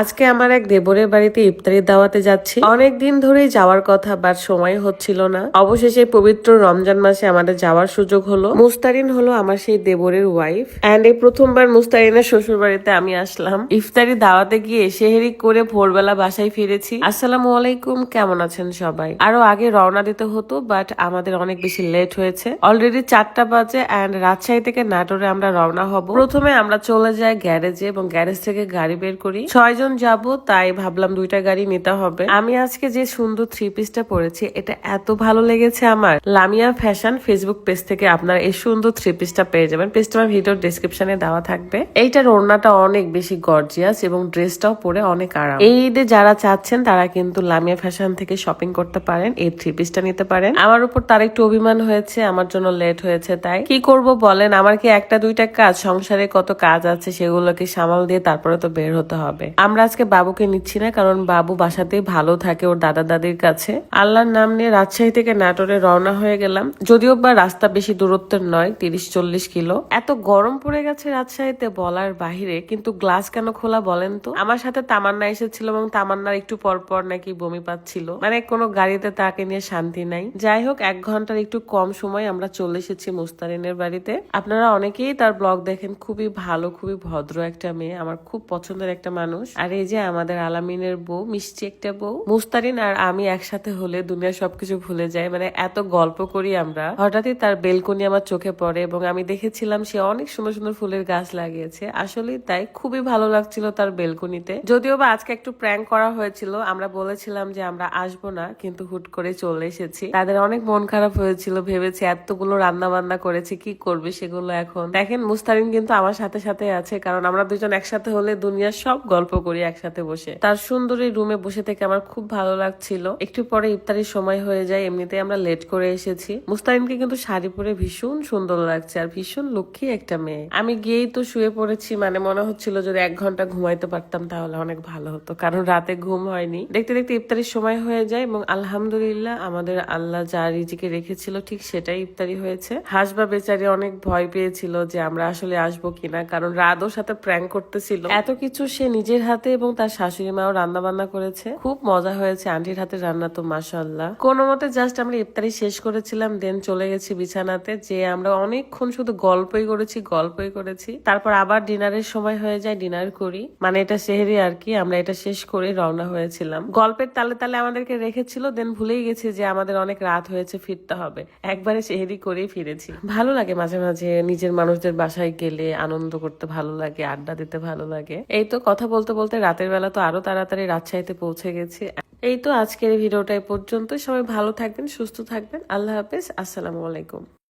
আজকে আমার এক দেবরের বাড়িতে ইফতারি দাওয়াতে যাচ্ছি। অনেক দিন ধরেই যাওয়ার কথা বাট সময় হচ্ছিল না। অবশেষে পবিত্র রমজান মাসে আমাদের যাওয়ার সুযোগ হলো। মুস্তারিন হলো আমার সেই দেবরের ওয়াইফ এন্ড এই প্রথমবার মুস্তারিনের শ্বশুর বাড়িতে আমি আসলাম। ইফতারি দাওয়াতে গিয়ে সেহেরি করে ভোরবেলা বাসায় ফিরেছি। আসসালামু আলাইকুম, কেমন আছেন সবাই? আরও আগে রওনা দিতে হতো বাট আমাদের অনেক বেশি লেট হয়েছে। অলরেডি চারটা বাজে এন্ড রাজশাহী থেকে নাটোরে আমরা রওনা হব। প্রথমে আমরা চলে যাই গ্যারেজে, এবং গ্যারেজ থেকে গাড়ি বের করি। ছয়জন যাব, তাই ভাবলাম দুইটা গাড়ি নিতে হবে। আমি আজকে যে সুন্দর থ্রি পিসটা পরেছি, এটা এত ভালো লেগেছে আমার। লামিয়া ফ্যাশন ফেসবুক পেজ থেকে আপনার এই সুন্দর থ্রি পিসটা পেয়ে যাবেন। পেজটা আমার ভিডিওর ডিসক্রিপশনে দেওয়া থাকবে। এইটার ওড়নাটা অনেক বেশি গর্জিয়াস এবং ড্রেসটাও পরে অনেক আরাম। এই ঈদে যারা চাচ্ছেন, তারা কিন্তু লামিয়া ফ্যাশন থেকে শপিং করতে পারেন, এই থ্রি পিসটা নিতে পারেন। আমার উপর তার একটু অভিমান হয়েছে, আমার জন্য লেট হয়েছে, তাই। কি করব বলেন, আমার কি একটা দুইটা কাজ, সংসারে কত কাজ আছে, সেগুলোকে সামাল দিয়ে তারপরে তো বের হতে হবে। আমরা আজকে বাবুকে নিচ্ছি না, কারণ বাবু বাসাতেই ভালো থাকে ওর দাদা দাদির কাছে। আল্লাহর নাম নিয়ে রাজশাহী থেকে নাটোরে রওনা হয়ে গেলাম। যদিও বা রাস্তা বেশি দূরত্বের নয় তিরিশ চল্লিশ কিলো। এত গরম পড়ে গেছে রাজশাহীতে বলার বাহিরে, কিন্তু গ্লাস কেন খোলা বলেন তো? আমার সাথে তামান্না এসেছিল এবং তামান্নার একটু পর পর নাকি বমি পাচ্ছিল। মানে কোনো গাড়িতে তাকে নিয়ে শান্তি নাই। যাই হোক, এক ঘণ্টার একটু কম সময় আমরা চলে এসেছি মুস্তারিনের বাড়িতে। আপনারা অনেকেই তার ব্লগ দেখেন। খুবই ভালো, খুবই ভদ্র একটা মেয়ে, আমার খুব পছন্দের একটা মানুষ। আর এই যে আমাদের আলামিনের বউ, মিষ্টি একটা বউ, মুস্তারিন আর আমি একসাথে হলে দুনিয়া সবকিছু ভুলে যায় মানে এত গল্প করি আমরা। হঠাৎই তার বেলকনি আমার চোখে পড়ে এবং আমি দেখেছিলাম সে অনেক সুন্দর সুন্দর ফুলের গাছ লাগিয়েছে। আসলে তাই, খুবই ভালো লাগছিল তার বেলকনিতে। যদিও বা আজকে একটু প্র্যাঙ্ক করা হয়েছিল, আমরা বলেছিলাম যে আমরা আসব না, কিন্তু হুট করে চলে এসেছি। তাদের অনেক মন খারাপ হয়েছিল, ভেবেছে এতগুলো রান্না বান্না করেছে, কি করবে সেগুলো এখন? দেখেন, মুস্তারিন কিন্তু আমার সাথে সাথে আছে, কারণ আমরা দুজন একসাথে হলে দুনিয়ার সব গল্প করি একসাথে বসে। তার সুন্দর রুমে বসে থেকে আমার খুব ভালো লাগছিল। একটু পরে ইফতারির সময় হয়ে যায় এমনিতে আমরা লেট করে এসেছি। মুস্তারিনকে কিন্তু শাড়ি পরে ভীষণ সুন্দর লাগছে আর ভীষণ লক্ষ্মী একটা মেয়ে। আমি গিয়েই তো শুয়ে পড়েছি মানে মনে হচ্ছিল যদি এক ঘণ্টা ঘুমাইতে পারতাম তাহলে অনেক ভালো হতো, কারণ রাতে ঘুম হয়নি। দেখতে দেখতে ইফতারির সময় হয়ে যায় এবং আলহামদুলিল্লাহ আমাদের আল্লাহ যা রিজিকে রেখেছিল ঠিক সেটাই ইফতারি হয়েছে। হাসবা বেচারি অনেক ভয় পেয়েছিল যে আমরা আসলে আসব কিনা, কারণ রাত ওর সাথে প্র্যাঙ্ক করতেছিল। এত কিছু সে নিজের হাতে এবং তার শাশুড়ি মাও রান্না বান্না করেছে। খুব মজা হয়েছে আন্টির হাতে রান্না তো মাসাল্লাহ কোনো মতে জাস্ট আমরা ইফতারি শেষ করেছিলাম দেন চলে গেছি বিছানাতে, যে আমরা অনেকক্ষণ শুধু গল্পই করেছি গল্পই করেছি। তারপর আবার ডিনারের সময় হয়ে যায়, ডিনার করি। মানে এটা সেহেরি আর কি, আমরা এটা শেষ করে রওনা হয়েছিলাম। গল্পের তালে তালে আমাদেরকে রেখেছিল দেন ভুলেই গেছি যে আমাদের অনেক রাত হয়েছে, ফিরতে হবে। একবারে সেহেরি করেই ফিরেছি। ভালো লাগে মাঝে মাঝে নিজের মানুষদের বাসায় গেলে আনন্দ করতে ভালো লাগে, আড্ডা দিতে ভালো লাগে। এই তো কথা বলতে বলতে রাতের বেলা তো আরও তাড়াতাড়ি রাজশাহীতে পৌঁছে গেছি। এই তো আজকের ভিডিওটা পর্যন্ত সবাই ভালো থাকবেন, সুস্থ থাকবেন। আল্লাহ হাফেজ। আসসালামু আলাইকুম।